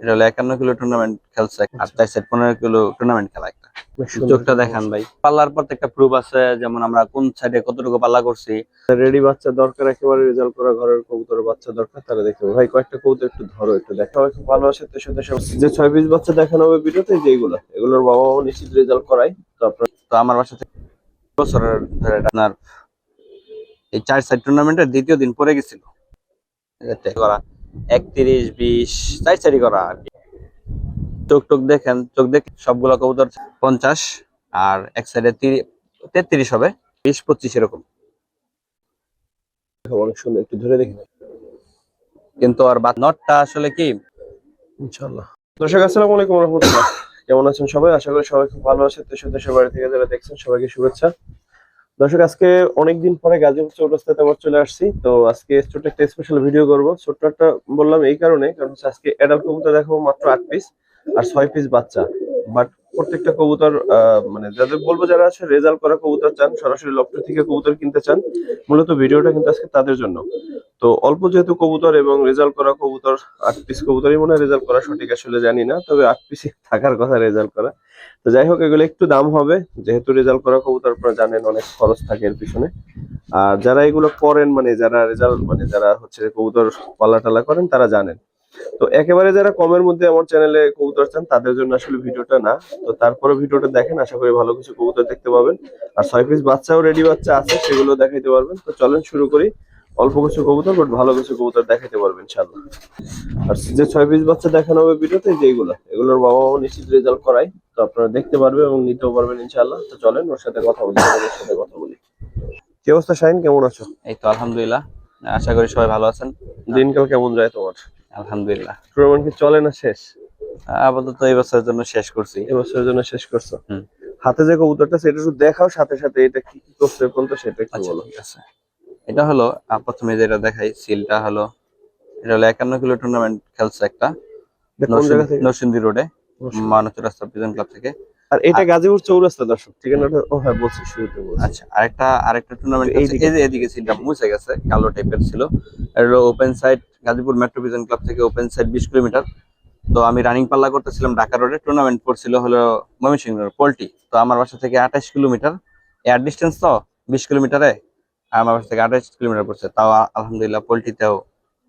এটা হলো একান্ন কিলো টুর্নামেন্ট খেলছে আর চার সাইড পনেরো কিলো টুর্নামেন্ট খেলা একটা। চোখটা দেখান ভাই। পাল্লার প্রত্যেকটা প্রুফ আছে যেমন আমরা কোন সাইডে কতটুকু পাল্লা করছি। রেডি বাচ্চা দরকার একেবারে রেজাল্ট করা ঘরের কবুতরের বাচ্চা দরকার তারা দেখতে ভাই কয়েকটা কবুতর একটু ধরো একটু দেখা একটু ভালোবাসে দেশে দেশে যে ছয় পিস বাচ্চা দেখানো হবে ভিডিওতে যেগুলো এগুলোর বাবা মাও নিশ্চিত রেজাল্ট করাই তো আপনার তো আমার বাসা থেকে বছরের ধরে আপনার এই চার সাইড টুর্নামেন্টের দ্বিতীয় দিন পরে গেছিল। করা। একত্রিশ বিশ চার চারি করা আর কি। চোখ টোক দেখেন চোখ দেখে সবগুলো কবুতর পঞ্চাশ আর এক সাইডে তেত্রিশ হবে বিশ পঁচিশ এরকম। অনেক সুন্দর একটু ধরে দেখি। কিন্তু আর নটটা আসলে কি? ইনশাল্লাহ দর্শক আসসালামু আলাইকুম রহমতুল্লাহ। কেমন আছেন সবাই? আশা করি সবাই খুব ভালো আছে দেশ দেশের বাড়ি থেকে যারা দেখছেন সবাইকে শুভেচ্ছা। দর্শক, আজকে অনেকদিন পরে গাজীপুর চৌরাস্তাতে আবার চলে আসছি। তো আজকে ছোট একটা স্পেশাল ভিডিও করব। ছোট্ট একটা বললাম এই কারণে, কারণ আজকে অ্যাডাল্ট কবুতর দেখাবো মাত্র আট পিস আর ছয় পিস বাচ্চা। বাট প্রত্যেকটা কবুতর মানে যাদের বলব যারা আছে, রেজাল্ট করা কবুতর চান, সরাসরি লফট থেকে কবুতর কিনতে চান, মূলত ভিডিওটা কিন্তু আজকে তাদের জন্য। তো অল্প যেহেতু কবুতর এবং রেজাল্ট করা কবুতর, আট পিস কবুতরই মনে হয় রেজাল্ট করা সঠিক আসলে জানি না, তবে আট পিস থাকার কথা রেজাল্ট করা। তো যাই হোক, এগুলো একটু দাম হবে, যেহেতু রেজাল্ট করা কবুতর আপনারা জানেন অনেক খরচ থাকে এর পিছনে। আর যারা এগুলো করেন মানে যারা রেজাল্ট মানে যারা হচ্ছে কবুতর পালা টালা করেন, তারা জানেন। তো একেবারে যারা কমের মধ্যে আমার চ্যানেলে কবুতর চান তাদের জন্য আসলে ভিডিওটা না। তো তারপরে ভিডিওটা দেখেন আশা করি ভালো কিছু কবুতর দেখতে পাবেন। আর ছয় পিস বাচ্চাও রেডি বাচ্চা আছে সেগুলো দেখাইতে পারবেন। তো চলেন শুরু করি। অল্প কিছু কবুতর বাট ভালো কিছু কবুতর দেখাতে পারবেন ইনশাল্লাহ আর যে ছয় পিস বাচ্চা দেখানো হবে ভিডিওতে যেগুলো এগুলোর বাবা মাও নিশ্চিত রেজাল্ট করাই তো আপনারা দেখতে পারবেন এবং নিতেও পারবেন ইনশাল্লাহ তো চলেন ওর সাথে কথা বলি ওর সাথে কথা বলি। কি অবস্থা শাহিন? কেমন আছো? এই তো আলহামদুলিল্লাহ। আশা করি সবাই ভালো আছেন। দিনকাল কেমন যায় তোমার? আলহামদুলিল্লাহ। কি চলে না শেষ? আপাতত এই বছরের জন্য শেষ করছি। এবছরের জন্য শেষ করছ? হাতে যে কবুতরটা সেটা একটু দেখাও সাথে সাথে এটা কি কি করছে সেটা একটু আচ্ছা বলো। এটা হলো প্রথমে যেটা দেখাই সিলটা হলো এটা হলো একান্ন কিলো টুর্নামেন্ট খেলছে একটা নরসিংদী রোডে মানচুর রাস্তা প্রিজন ক্লাব থেকে। আর এটা গাজীপুর চৌরাস্তা দর্শক ঠিকানাটা ও হ্যাঁ বলছি শুরুতে বলছি। আচ্ছা আরেকটা আরেকটা টুর্নামেন্ট এই এইদিকে। যে এদিকে সিলটা মুছে গেছে কালো টাইপের ছিল। এটা হলো open side Gazipur metro prison club থেকে ওপেন সাইড বিশ কিলোমিটার। তো আমি রানিং পাল্লা করতেছিলাম ঢাকা রোডে টুর্নামেন্ট পড়ছিল হলো ময়মনসিংহ পোল্ট্রি। তো আমার বাসা থেকে আঠাশ কিলোমিটার। এয়ার ডিস্টেন্স তো বিশ কিলোমিটারে। আর আমার বাসা থেকে আঠাশ কিলোমিটার পড়ছে। তাও আলহামদুলিল্লাহ পোল্ট্রিতেও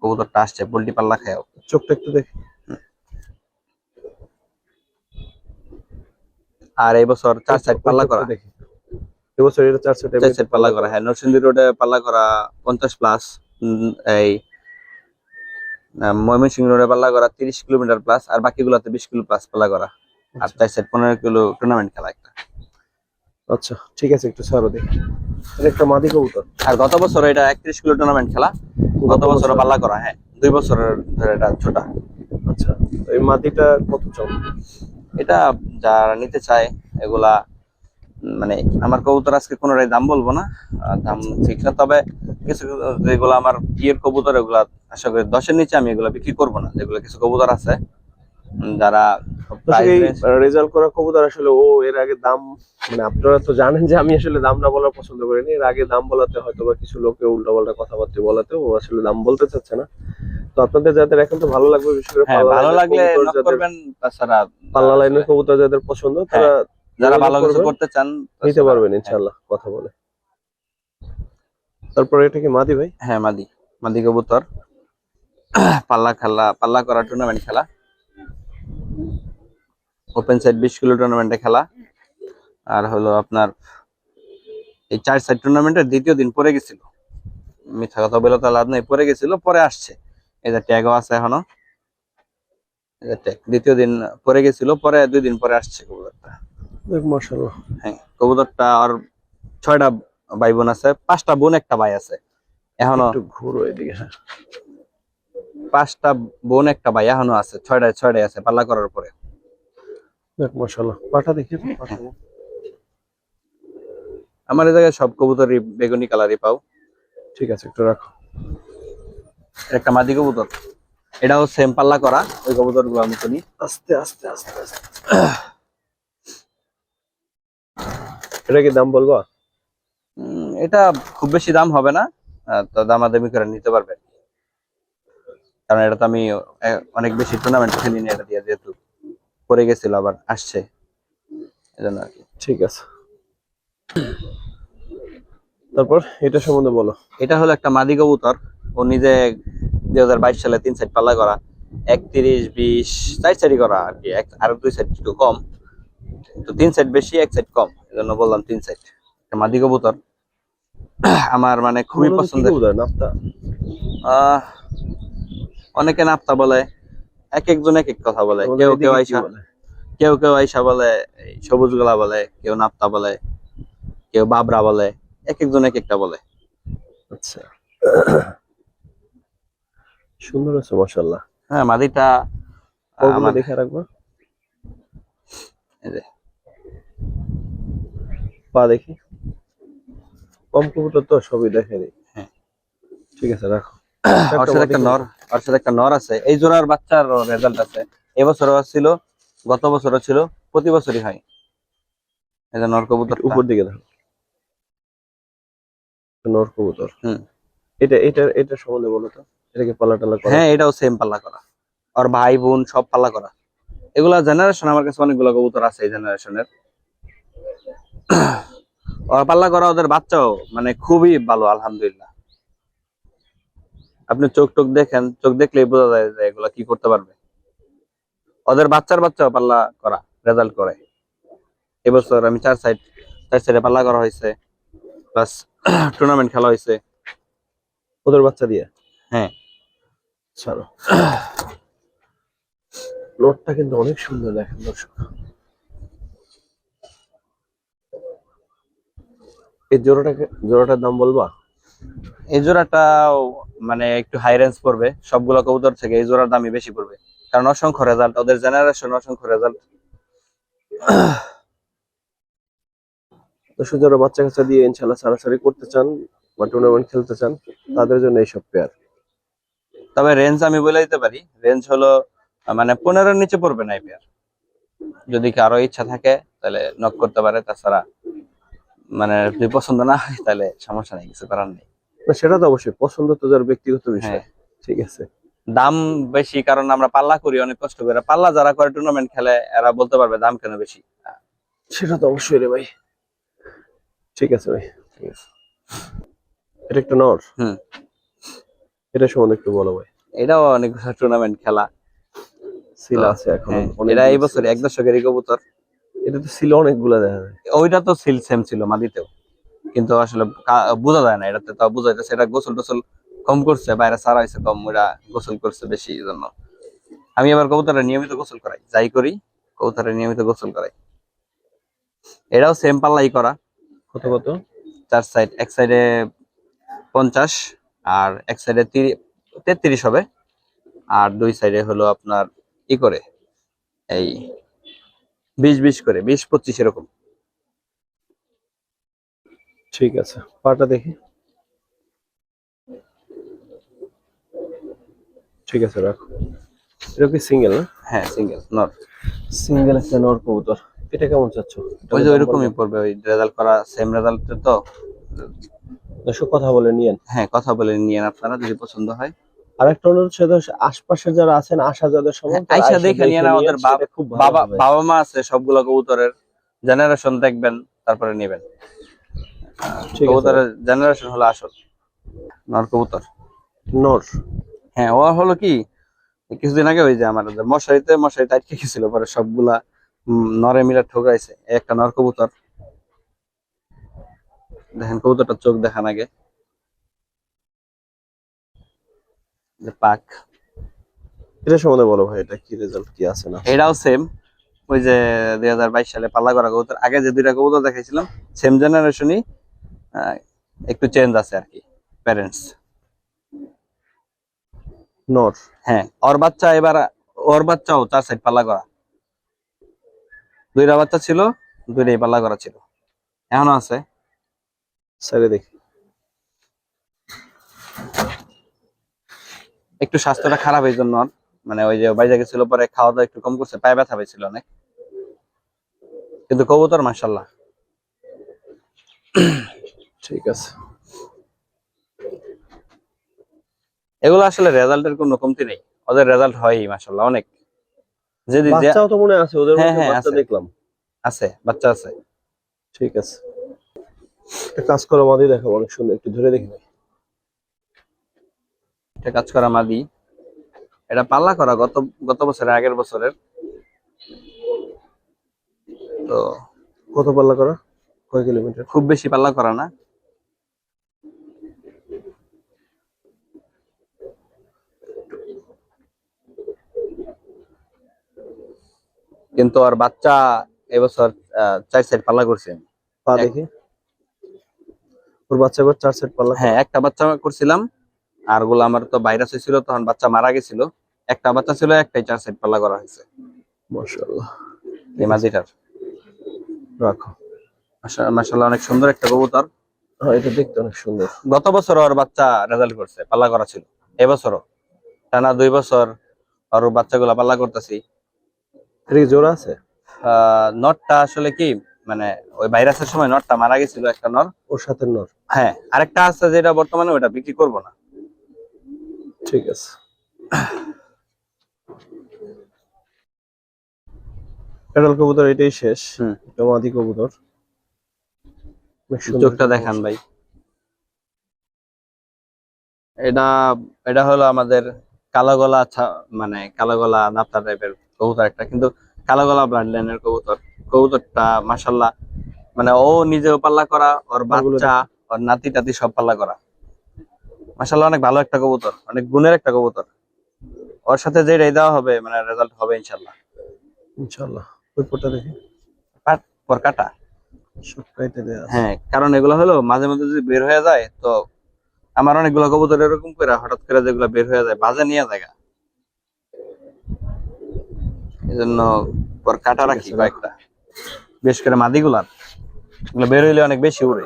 কবুতরটা আসছে। পোল্ট্রি পাল্লা খায়ও। চোখটা একটু দেখি। আর এই বছর চার সাইড পাল্লা করা। দেখি। এবছর এটা চার সেট চার সাইড পাল্লা করা। হ্যাঁ নরসিংদী রোডে পাল্লা করা পঞ্চাশ প্লাস এই ময়মনসিংহ রোডে পাল্লা করা তিরিশ কিলোমিটার প্লাস আর বাকিগুলোতে বিশ কিলো প্লাস পাল্লা করা। আর চার সাইড পনেরো কিলো টুর্নামেন্ট খেলা একটা। আচ্ছা ঠিক আছে একটু ছাড়ো দেখি। একটা মাদি কবুতর। আর গত বছর এটা একত্রিশ কিলো টুর্নামেন্ট খেলা। গত বছর। পাল্লা করা হ্যাঁ দুই বছরের ধরে এটা ছোটা। আচ্ছা এই মাদিটা কত চল এটা যারা নিতে চায় এগুলা মানে আমার কবুতর আজকে কোনোটাই দাম বলব না। দাম ঠিক না তবে কিছু যেগুলো আমার বিয়ের কবুতর এগুলা আশা করি দশের নিচে আমি এগুলা বিক্রি করব না। যেগুলো কিছু কবুতর আছে যারা রেজাল্ট করা কবুতর আসলে ও এর আগে দাম মানে আপনারা তো জানেন যে আমি আসলে দাম না বলা পছন্দ করি না এর আগে দাম বলাতে হয়তো বা কিছু লোকে উল্টা পাল্টা কথাবার্তা বলাতে ও আসলে দাম বলতে চাচ্ছে না। তো আপনাদের যাদের এখন তো ভালো লাগবে বিশেষ করে হ্যাঁ ভালো লাগলে করবেন তাছাড়া পাল্লা লাইনের কবুতর যাদের পছন্দ তারা যারা ভালো কিছু করতে চান নিতে পারবেন ইনশাল্লাহ কথা বলে। তারপরে এটা কি মাদি ভাই? হ্যাঁ মাদি। মাদি কবুতর। পাল্লা খেলা পাল্লা করা টুর্নামেন্ট খেলা। ওপেন সাইড বিশ কিলো টুর্নামেন্টে খেলা। আর হলো আপনার এই চার সাইড টুর্নামেন্টের দ্বিতীয় দিন পরে গেছিল। মিথ্যা কথা বলে তো লাভ নেই পরে গেছিল পরে আসছে। এই যে ট্যাগও আছে এখনও। যে tag, দ্বিতীয় দিন পরে গেছিল পরে দুই দিন পরে আসছে কবুতরটা। হ্যাঁ কবুতরটা আর ছয়টা ভাই বোন আছে পাঁচটা বোন একটা ভাই আছে। এখনও ঘুরো এদিকে হ্যাঁ। পাঁচটা বোন একটা ভাই এখনও আছে ছয়টায় ছয়টায় আছে পাল্লা করার পরে। দেখ মাশাআল্লাহ পাটা দেখি আমার এই জায়গায় সব কবুতরই বেগুনি কালারই পাও। ঠিক আছে একটু রাখো। একটা মাদি কবুতর। এটাও সেম পাল্লা করা ওই কবুতরগুলো মতনই আস্তে আস্তে আস্তে আস্তে। এটা কি দাম বলব? এটা খুব বেশি দাম হবে না তো দামাদামি করে নিতে পারবে। কারণ এটা তো আমি অনেক বেশি টুর্নামেন্ট খেলিনি এটা দিয়ে যেহেতু পরে গেছিল আবার আসছে। এজন্য আর কি। ঠিক আছে। তারপর এটা সম্বন্ধে বলো। এটা হলো একটা মাদি কবুতর। ও নিজে দুই হাজার বাইশ সালে তিন সাইড পাল্লা করা একত্রিশ বিশ চার সাইডই করা আর কি এক আর দুই সাইড একটু কম। তো তিন সাইড বেশি এক সাইড কম এজন্য বললাম তিন সাইড একটা মাদি কবুতর। আমার মানে খুবই পছন্দের। অনেকে নাপ্তা বলে এক একজন এক এক কথা বলে। কেউ কেউ আইসা কেউ কেউ আইসা বলে সবুজ গোলা বলে কেউ নাপ্তা বলে কেউ বাবরা বলে এক একজন এক একটা বলে। আচ্ছা। সুন্দর আছে মাশাআল্লাহ। হ্যাঁ মাদিটা আমার দেখে রাখব? এই যে, পা দেখি। কম কবুতর তো সবই দেখে নি হ্যাঁ। ঠিক আছে রাখো। ওর সাথে একটা নর ওর সাথে একটা নর আছে। এই জোড়ার বাচ্চার রেজাল্ট আছে। এবছরও ছিল গত বছরও ছিল প্রতি বছরই হয়। যে নর কবুতর উপর দিকে দেখো। নর কবুতর। হুম। এটা এটা এটা সম্বন্ধে বলো তো। এটাকে পালা টালা করা? হ্যাঁ এটাও সেম পাল্লা করা। ওর ভাই বোন সব পাল্লা করা। এগুলা জেনারেশন আমার কাছে অনেকগুলো কবুতর আছে এই জেনারেশনের পাল্লা করা ওদের বাচ্চাও মানে খুবই ভালো আলহামদুলিল্লাহ। আপনি চোখ টোক দেখেন চোখ দেখলেই বোঝা যায় যে এগুলা কি করতে পারবে। ওদের বাচ্চার বাচ্চাও পাল্লা করা রেজাল্ট করে। এবছর আমি চার সাইড চার সাইডে পাল্লা করা হয়েছে প্লাস টুর্নামেন্ট খেলা হয়েছে। ওদের বাচ্চা দিয়ে? হ্যাঁ। ছাড়ো। নোটটা কিন্তু অনেক সুন্দর দেখেন দর্শক। এই জোড়াটাকে জোড়াটার দাম বলবা? এই জোড়াটা মানে একটু হাই রেঞ্জ পড়বে। সবগুলো কবুতর থেকে এই জোড়ার দামই বেশি পড়বে। কারণ অসংখ্য রেজাল্ট ওদের জেনারেশন অসংখ্য রেজাল্ট যারা বাচ্চা কাচ্চা দিয়ে ইনশাল্লাহ সারাসারি করতে চান বা টুর্নামেন্ট খেলতে চান তাদের জন্য এইসব পেয়ার তবে রেঞ্জ আমি বলে দিতে পারি। রেঞ্জ হলো মানে পনেরোর নিচে পড়বে না এই পেয়ার যদি কারও ইচ্ছা থাকে তাহলে নক করতে পারে। তাছাড়া মানে যদি পছন্দ না হয় তাহলে সমস্যা নেই কিছু করার নেই। সেটা তো অবশ্যই পছন্দ তো যার ব্যক্তিগত বিষয় হ্যাঁ ঠিক আছে। দাম বেশি কারণ আমরা পাল্লা করি অনেক কষ্ট করে। পাল্লা যারা করে টুর্নামেন্ট খেলে এরা বলতে পারবে দাম কেন বেশি? সেটা তো অবশ্যই রে ভাই। ঠিক আছে ভাই। ঠিক আছে। এটা একটা নর হুম। এটা সম্বন্ধে একটু বলো ভাই। এটাও অনেক টুর্নামেন্ট খেলা। ছিল আছে এখন হ্যাঁ, এটা এই বছর এক দশকেরই কবুতর। এটা তো সিল অনেকগুলা দেখা যায়। ওইটা তো সিল সেম ছিল মাদিতেও কিন্তু আসলে বোঝা যায় না এটাতে তো বোঝা যাচ্ছে এটা গোসল টোসল কম করছে বাইরে সারা হয়েছে কম ওরা গোসল করছে বেশি এই জন্য আমি এবার কবুতরে নিয়মিত গোসল করাই যাই করি কবুতরে নিয়মিত গোসল করাই। এটাও সেম পাল্লাই করা। কত কত? চার সাইড এক সাইডে পঞ্চাশ আর এক সাইডে তেত্রিশ হবে। আর দুই সাইডে হলো আপনার ই করে এই বিশ বিশ করে বিশ পঁচিশ এরকম। ঠিক আছে পাটা দেখি। ঠিক আছে রাখো। এটা কি সিঙ্গেল না? হ্যাঁ সিঙ্গেল নট সিঙ্গেল একটা নর কবুতর। এটা কেমন চাচ্ছ? ওই যে ওইরকমই পড়বে ওই রেজাল্ট করা সেম রেজাল্ট তো। দর্শক কথা বলে নিয়েন। হ্যাঁ কথা বলে নিয়েন আপনারা যদি পছন্দ হয়। আরেকটা অনুরোধ আশেপাশে যারা আছেন আশা যাদের সময় হ্যাঁ, দেখে নিয়ে খুব বাবা বাবা মা আছে সবগুলো কবুতরের। জেনারেশন দেখবেন তারপরে নেবেন। কবুতরের জেনারেশন হলো আসল। নর কবুতর। নর? হ্যাঁ ও হলো কি? কিছুদিন আগে ওই যে আমার মশারিতে মশারি আটকে গেছিল পরে সবগুলা নরে মিলে ঠোকাইছে। একটা নর কবুতর। দেখেন কবুতরটা চোখ দেখান আগে। যে পাক। এটা সম্বন্ধে বলো ভাই এটা কি রেজাল্ট কি আছে না এটাও সেম ওই যে দুই হাজার বাইশ সালে পাল্লা করা কবুতর আগে যে দুইটা কবুতর দেখাইছিলাম সেম জেনারেশনই একটু চেঞ্জ আছে আর কি প্যারেন্টস নর। হ্যাঁ ওর বাচ্চা এবার ওর বাচ্চাও চার সাইড পাল্লা করা। দুইটা বাচ্চা ছিল দুইটাই পাল্লা করা ছিল। এখনও আছে। সাইডে দেখি। একটু স্বাস্থ্যটা খারাপ এই জন্য মানে ওই যে বাইরে গেছিল পরে খাওয়া দাওয়া একটু কম করছে পায়ে ব্যথা পেয়েছিল অনেক। কিন্তু কবুতর মাসাল্লাহ ঠিক আছে। এগুলো আসলে রেজাল্টের কোনো কমতি নেই। ওদের রেজাল্ট হয়ই মাসাল্লাহ অনেক। যদি বাচ্চাও তো মনে আছে ওদের হ্যাঁ, মধ্যে হ্যাঁ, বাচ্চা দেখলাম। আছে বাচ্চা আছে। ঠিক আছে। একটা কাজ করো মাদি দেখাবো অনেক সুন্দর একটু ধরে দেখি এটা কাজ করা মাদি। এটা পাল্লা করা গত গত বছরের আগের বছরের। তো কত পাল্লা করা? কয় কিলোমিটার? খুব বেশি পাল্লা করা না। কিন্তু আর বাচ্চা এবছর চার সাইড পাল্লা করছে। পা দেখি। ওর বাচ্চা এবার চার সেট পাল্লা হ্যাঁ একটা বাচ্চা করছিলাম। আরগুলো আমার তো ভাইরাস হয়েছিল তখন বাচ্চা মারা গেছিল। একটা বাচ্চা ছিল একটাই চার সাইড পাল্লা করা হয়েছে। মাশাআল্লাহ। এই মাঝিটার। রাখো। মাসাল্লাহ অনেক সুন্দর একটা কবুতর। হ্যাঁ এটা দেখতে অনেক সুন্দর। গত বছর ওর বাচ্চা রেজাল্ট করছে পাল্লা করা ছিল। এবছরও টানা দুই বছর বাচ্চাগুলা পাল্লা করতেছি। জোড়া আছে? নটটা আসলে কি মানে ওই ভাইরাসের সময় নটটা মারা গেছিল একটা নর। ওর সাথে নর? হ্যাঁ আরেকটা আছে যেটা বর্তমানে ওটা বিক্রি করব না। ঠিক আছে। পেডাল কবুতর এটাই শেষ। এটা কবুতর। চোখটা দেখান ভাই। এটা এটা হলো আমাদের কালো গলা মানে কালো গলা নাপ্তা টাইপের কবুতর একটা কিন্তু কালো গলা ব্লাড লাইনের কবুতর। কবুতরটা মাসাল্লাহ মানে ও নিজেও পাল্লা করা ওর বাচ্চা ওর নাতি টাতি সব পাল্লা করা। মাসাল্লাহ অনেক ভালো একটা কবুতর অনেক গুণের একটা কবুতর। ওর সাথে যেটাই দেওয়া হবে মানে রেজাল্ট হবে ইনশাল্লাহ ইনশাআল্লাহ। ওই পোটা দেখি। পর কাটা হ্যাঁ কারণ এগুলো হলো মাঝে মাঝে যদি বের হয়ে যায় তো আমার অনেকগুলো কবুতর এরকম করে হঠাৎ করে যেগুলো বের হয়ে যায় বাজে নিয়ে যায় এই জন্য পর কাটা রাখি। কয়েকটা। বেশ করে মাদিগুলার। এগুলো বের হইলে অনেক বেশি উড়ে।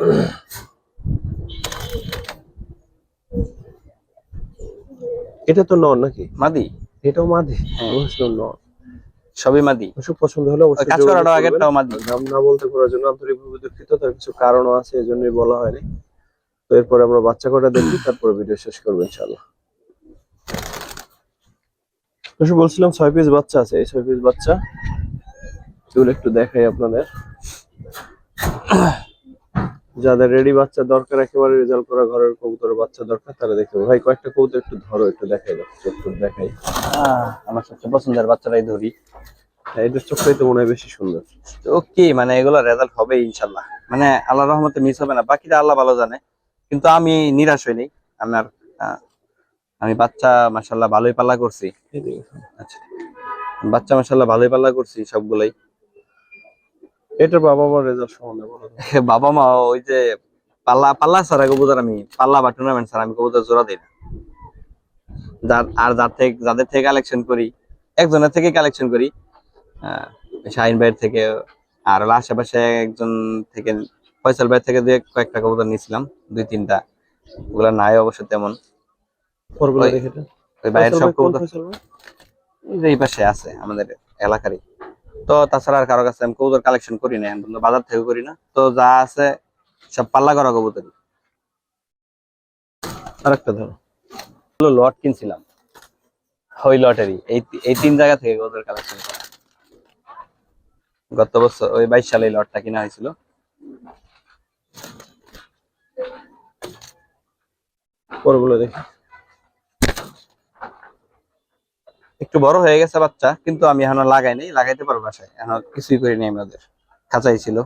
এটা তো নর নাকি? মাদি? এটাও মাদি? হ্যাঁ। অবশ্যই সবই মাদি। অবশ্য পছন্দ হলে কাজ করাটা আগেরটাও মাদি। নাম না বলতে পারার জন্য আন্তরিকভাবে দুঃখিত তার কিছু কারণও আছে এই জন্যই বলা হয়নি। তো এরপরে আমরা বাচ্চা কটা দেখি তারপরে ভিডিও শেষ করব ইনশাল্লাহ দর্শক বলছিলাম ছয় পিস বাচ্চা আছে এই ছয় পিস বাচ্চা। এগুলো একটু দেখাই আপনাদের। যাদের রেডি বাচ্চা দরকার একেবারে রেজাল্ট করা ঘরের কবুতরের বাচ্চা দরকার তারা দেখতে ভাই কয়েকটা কবুতর একটু ধরো একটু দেখাই দাও একটু দেখাই। আহ, আমার সবচেয়ে পছন্দের বাচ্চাটাই ধরি। হ্যাঁ, এদের চোখটাই তো মনে হয় বেশি সুন্দর। ওকে মানে এগুলো রেজাল্ট হবে ইনশাল্লাহ। মানে আল্লাহ রহমতে মিস হবে না বাকিটা আল্লাহ ভালো জানে। কিন্তু আমি নিরাশ হইনি। আমার আমি বাচ্চা মাসাল্লাহ ভালোই পাল্লা করছি। আচ্ছা। বাচ্চা মাসাল্লাহ ভালোই পাল্লা করছি সবগুলাই। এটার বাবা মার রেজাল্ট সম্বন্ধে বলো বাবা মা ওই যে পাল্লা পাল্লা ছাড়া কবুতর আমি পাল্লা বা টুর্নামেন্ট ছাড়া আমি কবুতর জোড়া দিই না। যার আর যার থেকে যাদের থেকে কালেকশন করি একজনের থেকে কালেকশন করি শাহিন ভাইয়ের থেকে আর আশেপাশে একজন থেকে ফয়সাল ভাইয়ের থেকে দিয়ে কয়েকটা কবুতর নিয়েছিলাম দুই তিনটা। ওগুলা নাই অবশ্য তেমন। ওই- ভাইয়ের সব কবুতর ভাই? এই পাশে আছে আমাদের এলাকারই। তো তাছাড়া আর কারও কাছে আমি কবুতর কালেকশন করি না এখন বাজার থেকে করি না। তো যা আছে সব পাল্লা করা কবুতর ধরো। লট কিনছিলাম। ওই লটারি, এই এই তিন জায়গা থেকে কবুতর কালেকশন করা। গত বছর, ওই বাইশ সালে লটটা কিনা হয়েছিল। পরগুলো দেখি। একটু বড় হয়ে গেছে বাচ্চা কিন্তু আমি এখনও লাগাই নাই লাগাইতে পারব বাসায়। এখন কিছুই করিনি আমি ওদের। খাঁচাই ছিল।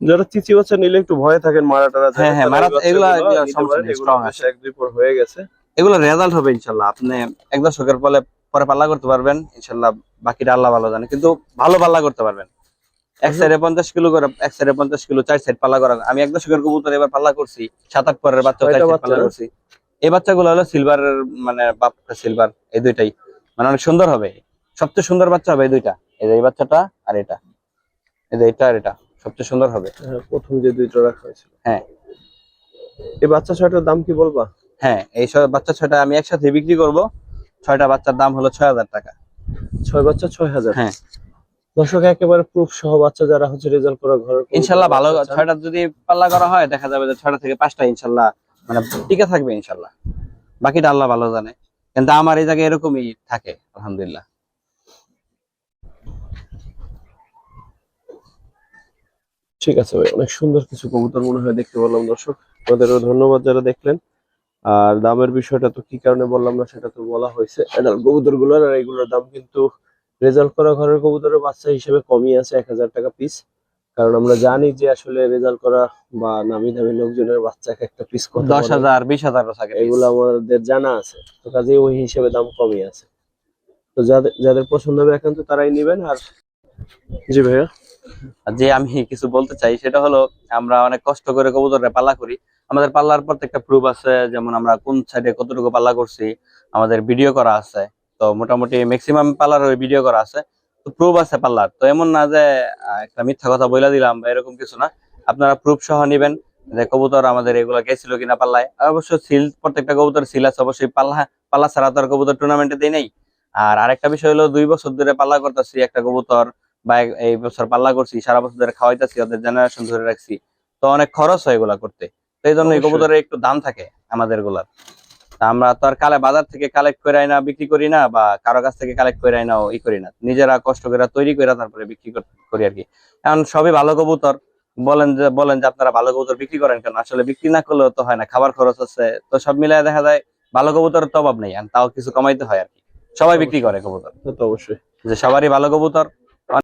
যারা চিচি বাচ্চা নিলে একটু ভয়ে থাকেন মারা টারা হ্যাঁ, হ্যাঁ, মারা- এগুলা- বেশ আছে। এক দুই পর হয়ে গেছে। এগুলো রেজাল্ট হবে ইনশাল্লাহ। আপনি এক দশকের পরে পরে পাল্লা করতে পারবেন ইনশাল্লাহ বাকিটা আল্লাহ ভালো জানে কিন্তু ভালো পাল্লা করতে পারবেন। এক সাইডে পঞ্চাশ কিলো করে এক সাইডে পঞ্চাশ কিলো চার সাইড পাল্লা করা আমি এক দশকের কবুতর এবার পাল্লা করছি সাত আট পরের বাচ্চা? পাল্লা করছি। এই বাচ্চাগুলো হলো সিলভারের মানে বাপটা সিলভার এই দুইটাই। মানে অনেক সুন্দর হবে। সবচেয়ে সুন্দর বাচ্চা হবে এই দুইটা। এই যে এই বাচ্চাটা আর এটা। এই যে এটা আর এটা। সবচেয়ে সুন্দর হবে। হ্যাঁ, প্রথম যে দুইটা রাখা হয়েছিল। হ্যাঁ। এই বাচ্চা ছয়টার দাম কি বলবা? হ্যাঁ এই বাচ্চা ছয়টা আমি একসাথে বিক্রি করব। ছয়টা বাচ্চার দাম হলো ছয় হাজার টাকা। ছয় বাচ্চা ছয় হাজার? হ্যাঁ। দর্শক একেবারে প্রুফ সহ বাচ্চা যারা হচ্ছে রেজাল্ট করা ঘর ইনশাল্লাহ ভালো ছয়টা যদি পাল্লা করা হয় দেখা যাবে যে ছয়টা থেকে পাঁচটা ইনশাল্লাহ মানে টিকে থাকবে ইনশাল্লাহ। বাকিটা আল্লাহ ভালো জানে। কিন্তু আমার এই জায়গায় এরকমই থাকে, আলহামদুলিল্লাহ। ঠিক আছে ভাই, অনেক সুন্দর কিছু কবুতর মনে হয় দেখতে পেলাম দর্শক। আপনাদেরও ধন্যবাদ যারা দেখলেন। আর দামের বিষয়টা তো কি কারণে বললাম না, সেটা তো বলা হয়েছে। কবুতরগুলোর আর এগুলোর দাম কিন্তু রেজাল্ট করা ঘরের কবুতরের বাচ্চা হিসেবে কমই আছে, এক হাজার টাকা পিস কারণ আমরা জানি যে আসলে রেজাল্ট করা বা নামি দামি লোকজনের বাচ্চাকে একটা পিস কত দশ। হাজার বিশ হাজার থাকে এগুলো আমাদের জানা আছে। তো কাজে ওই হিসেবে দাম কমই আছে। তো যাদের যাদের পছন্দ হবে একান্ত তারাই নিবেন আর জি ভাইয়া। আর যে আমি কিছু বলতে চাই সেটা হলো আমরা অনেক কষ্ট করে কবুতরে পাল্লা করি। আমাদের পাল্লার প্রত্যেকটা প্রুফ আছে যেমন আমরা কোন সাইডে কতটুকু পাল্লা করছি আমাদের ভিডিও করা আছে। তো মোটামুটি ম্যাক্সিমাম পাল্লার ওই ভিডিও করা আছে। প্রুফ আছে পাল্লার। তো এমন না যে একটা মিথ্যা কথা বইলা দিলাম বা এরকম কিছু না। আপনারা প্রুফ সহ নিবেন যে কবুতর আমাদের এগুলো গেছিল কিনা পাল্লায়। অবশ্য সিল প্রত্যেকটা কবুতর সিল আছে অবশ্যই পাল্লা পাল্লা ছাড়া তো আর কবুতর টুর্নামেন্টে দেই নেই। আর আরেকটা বিষয় হলো দুই বছর ধরে পাল্লা করতেছি একটা কবুতর বা এই বছর পাল্লা করছি সারা বছর ধরে খাওয়াইতেছি ওদের জেনারেশন ধরে রাখছি। তো অনেক খরচ হয় এগুলা করতে। তো এই জন্য এই কবুতরের একটু দাম থাকে আমাদেরগুলার আমরা তো আর কালে বাজার থেকে কালেক্ট করে না বিক্রি করি না বা কারও কাছ থেকে কালেক্ট করে আইনাও ই করি না। নিজেরা কষ্ট করে তৈরি করে তারপরে বিক্রি করি আর কি। এখন সবই ভালো কবুতর। বলেন যে বলেন যে আপনারা ভালো কবুতর বিক্রি করেন কেন? আসলে বিক্রি না করলেও তো হয় না খাবার খরচ আছে। তো সব মিলায় দেখা যায় ভালো কবুতরের তো অভাব নেই তাও কিছু কমাইতে হয় আর কি। সবাই বিক্রি করে কবুতর। তো অবশ্যই। যে সবারই ভালো কবুতর